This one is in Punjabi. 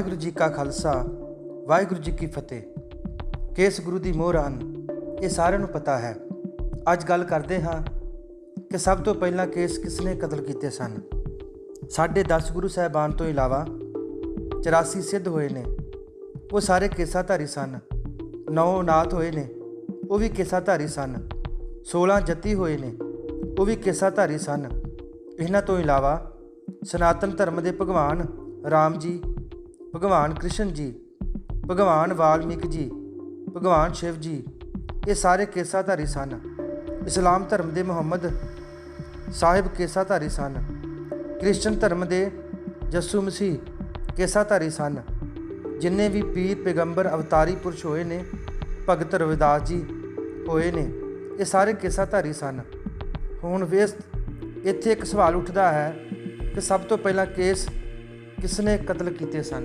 ਵਾਹਿਗੁਰੂ ਜੀ ਕਾ ਖਾਲਸਾ, ਵਾਹਿਗੁਰੂ ਜੀ ਕੀ ਫਤਿਹ। ਕੇਸ ਗੁਰੂ ਦੀ ਮੋਹਰ ਹਨ, ਇਹ ਸਾਰਿਆਂ ਨੂੰ ਪਤਾ ਹੈ। ਅੱਜ ਗੱਲ ਕਰਦੇ ਹਾਂ ਕਿ ਸਭ ਤੋਂ ਪਹਿਲਾਂ ਕੇਸ ਕਿਸਨੇ ਕਤਲ ਕੀਤੇ ਸਨ? ਸਾਡੇ 10 ਗੁਰੂ ਸਾਹਿਬਾਨ ਤੋਂ ਇਲਾਵਾ 84 ਸਿੱਧ ਹੋਏ ਨੇ। ਉਹ ਸਾਰੇ ਕੇਸਾਧਾਰੀ ਸਨ। ਨੌ ਨਾਥ ਹੋਏ ਨੇ। ਉਹ ਵੀ ਕੇਸਾਧਾਰੀ ਸਨ। 16 ਜੱਤੀ ਹੋਏ ਨੇ। ਉਹ ਵੀ ਕੇਸਾਧਾਰੀ ਸਨ। ਇਹਨਾਂ ਤੋਂ ਇਲਾਵਾ ਸਨਾਤਨ ਧਰਮ ਦੇ ਭਗਵਾਨ ਰਾਮ ਜੀ ਭਗਵਾਨ ਕ੍ਰਿਸ਼ਨ ਜੀ, ਭਗਵਾਨ ਵਾਲਮੀਕ ਜੀ, ਭਗਵਾਨ ਸ਼ਿਵ ਜੀ, ਇਹ ਸਾਰੇ ਕੇਸਾਧਾਰੀ ਸਨ। ਇਸਲਾਮ ਧਰਮ ਦੇ ਮੁਹੰਮਦ ਸਾਹਿਬ ਕੇਸਾਧਾਰੀ ਸਨ। ਕ੍ਰਿਸਚਨ ਧਰਮ ਦੇ ਯਿਸੂ ਮਸੀਹ ਕੇਸਾਧਾਰੀ ਸਨ। ਜਿੰਨੇ ਵੀ ਪੀਰ ਪੈਗੰਬਰ ਅਵਤਾਰੀ ਪੁਰਸ਼ ਹੋਏ ਨੇ, ਭਗਤ ਰਵਿਦਾਸ ਜੀ ਹੋਏ ਨੇ, ਇਹ ਸਾਰੇ ਕੇਸਾਧਾਰੀ ਸਨ। ਹੁਣ ਵੇਸ, ਇੱਥੇ ਇੱਕ ਸਵਾਲ ਉੱਠਦਾ ਹੈ ਕਿ ਸਭ ਤੋਂ ਪਹਿਲਾਂ ਕੇਸ ਕਿਸਨੇ ਕਤਲ ਕੀਤੇ ਸਨ?